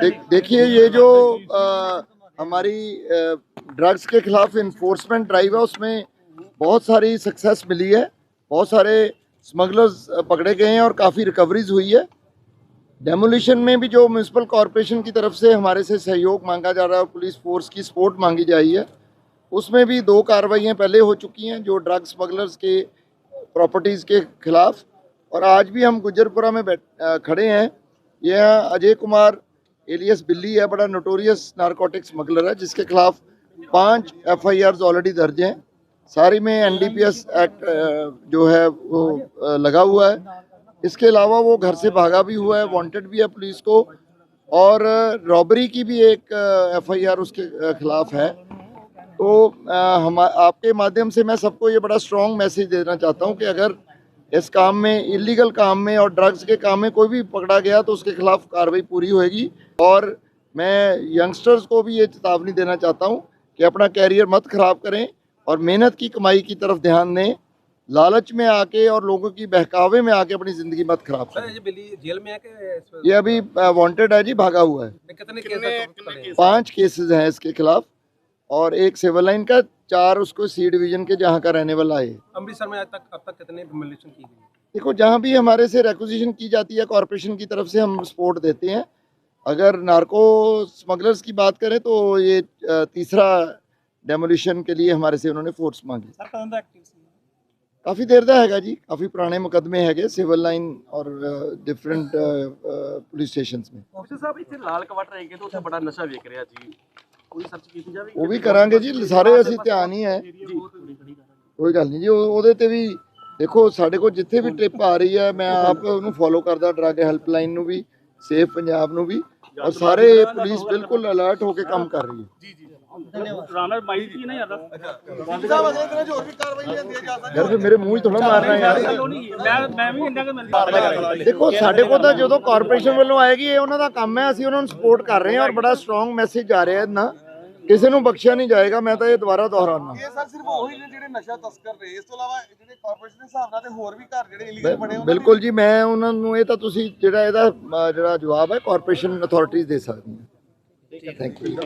देख, देखिए ये जो आ, हमारी ड्रग्स के खिलाफ इन्फोर्समेंट ड्राइव है उसमें बहुत सारी सक्सेस मिली है। बहुत सारे स्मगलर्स पकड़े गए हैं और काफ़ी रिकवरीज हुई है। डेमोलिशन में भी जो म्यूनसिपल कॉरपोरेशन की तरफ़ से हमारे से सहयोग मांगा जा रहा है और पुलिस फोर्स की सपोर्ट मांगी जा रही है उसमें भी दो कार्रवाइयाँ पहले हो चुकी हैं जो ड्रग स्मगलर्स के प्रॉपर्टीज़ के खिलाफ। और आज भी हम गुजरपुरा में बैठ खड़े हैं। यह अजय कुमार एलियस बिल्ली है, बड़ा नोटोरियस नारकोटिक स्मगलर है, जिसके खिलाफ पाँच एफ़ आई ऑलरेडी दर्ज हैं। सारी में एनडीपीएस एक्ट जो है, वो लगा हुआ है। इसके अलावा वो घर से भागा भी हुआ है वांटेड भी है पुलिस को, और रॉबरी की भी एक एफ़ आई उसके खिलाफ है। तो हम, आपके माध्यम से मैं सबको ये बड़ा स्ट्रॉन्ग मैसेज देना चाहता हूँ कि अगर इस काम में इलीगल काम में और ड्रग्स के काम में कोई भी पकड़ा गया तो उसके खिलाफ कार्रवाई पूरी होएगी। और मैं यंगस्टर्स को भी ये चेतावनी देना चाहता हूँ कि अपना कैरियर मत खराब करें और मेहनत की कमाई की तरफ़ ध्यान दें लालच में आके और लोगों की बहकावे में आके अपनी ज़िंदगी मत खराब करें। ये जेल में है ये अभी वांटेड है जी भागा हुआ है। कितने केस हैं? पाँच केसेस हैं इसके खिलाफ। और एक सिविल लाइन का चार उसको सी डिवीजन के जहाँ का रहने वाला है अमृतसर में आज तक अब तक कितने डिमोलिशन की गई देखो जहाँ भी हमारे से रेकुजिशन की जाती है कॉरपोरेशन की तरफ से हम सपोर्ट देते हैं अगर नार्को स्मगलर्स की बात करें तो ये अ, तीसरा डेमोलिशन के लिए हमारे से उन्होंने फोर्स मांगी ਸਰ ਕਦੋਂ ਦਾ ਐਕਟਿਵ ਸੀ ਕਾਫੀ ਦੇਰ ਦਾ ਹੈਗਾ ਜੀ ਕਾਫੀ ਪੁਰਾਣੇ ਮੁਕੱਦਮੇ ਹੈਗੇ ਸਿਵਲ ਲਾਈਨ ਔਰ ਡਿਫਰੈਂਟ ਪੁਲਿਸ ਸਟੇਸ਼ਨਸ में ਅਫਸਰ ਸਾਹਿਬ ਇੱਥੇ ਲਾਲ ਕਵਾਟਰ ਹੈਗੇ ਤੇ ਉੱਥੇ ਬੜਾ ਨਸ਼ਾ ਵਿਕ ਰਿਹਾ ਜੀ ਕੋਈ ਸਰਚ ਕੀਤੀ ਜਾਵੇ ਉਹ ਵੀ ਕਰਾਂਗੇ ਜੀ ਸਾਰੇ ਅਸੀਂ ਧਿਆਨ ਹੀ ਹੈ। ਕੋਈ ਗੱਲ ਨਹੀਂ ਜੀ ਉਹ- ਉਹਦੇ ਤੇ ਵੀ ਦੇਖੋ ਸਾਡੇ ਕੋਲ ਜਿੱਥੇ ਵੀ ਟ੍ਰਿਪ ਆ ਰਹੀ ਹੈ ਮੈਂ ਆਪ ਉਹਨੂੰ ਫੋਲੋ ਕਰਦਾ ਡਰੱਗ ਹੈਲਪਲਾਈਨ ਨੂੰ ਵੀ ਸੇਫ ਪੰਜਾਬ ਨੂੰ ਵੀ। ਔਰ ਸਾਰੇ ਪੁਲਿਸ ਬਿਲਕੁਲ ਅਲਰਟ ਹੋ ਕੇ ਕੰਮ ਕਰ ਰਹੀ ਹੈ। ਰਾਣਾ ਬਾਈ ਕੀ ਨਹੀਂ ਆਦਾ ਯਾਰ ਫਿਰ ਮੇਰੇ ਮੂੰਹ 'ਚ ਥੋੜਾ ਮਾਰਨਾ ਯਾਰ। ਮੈਂ ਮੈਂ ਵੀ ਇੰਨਾ ਕਿ ਮਿਲ ਦੇਖੋ ਸਾਡੇ ਕੋਲ ਤਾਂ ਜਦੋਂ ਕਾਰਪੋਰੇਸ਼ਨ ਵੱਲੋਂ ਆਏਗੀ ਇਹ ਉਹਨਾਂ ਦਾ ਕੰਮ ਹੈ ਅਸੀਂ ਉਹਨਾਂ ਨੂੰ ਸਪੋਰਟ ਕਰ ਰਹੇ ਹਾਂ ਔਰ ਬੜਾ ਸਟਰੋਂਗ ਮੈਸੇਜ ਆ ਰਿਹਾ ਨਾ ਕਿਸੇ ਨੂੰ ਬਖਸ਼ਿਆ ਨਹੀਂ ਜਾਏਗਾ ਮੈਂ ਤਾਂ ਇਹ ਦੁਬਾਰਾ ਦੁਹਰਾਉਣਾ ਇਹ ਸਰ ਸਿਰਫ ਉਹੀ ਨੇ ਜਿਹੜੇ ਨਸ਼ਾ ਤਸਕਰ ਨੇ ਇਸ ਤੋਂ ਇਲਾਵਾ ਜਿਹੜੇ ਕਾਰਪੋਰੇਸ਼ਨ ਦੇ ਹਿਸਾਬ ਨਾਲ ਤੇ ਹੋਰ ਵੀ ਘਰ ਜਿਹੜੇ ਇਲੀਗਲ ਬਣੇ ਉਹਨਾਂ ਬਿਲਕੁਲ ਜੀ ਮੈਂ ਉਹਨਾਂ ਨੂੰ ਇਹ ਤਾਂ ਤੁਸੀਂ ਜਿਹੜਾ ਇਹਦਾ ਜਿਹੜਾ ਜਵਾਬ ਹੈ ਕਾਰਪੋਰੇਸ਼ਨ ਅਥਾਰਟੀਜ਼ ਦੇ ਸਕਦੀਆਂ ਥੈਂਕ ਯੂ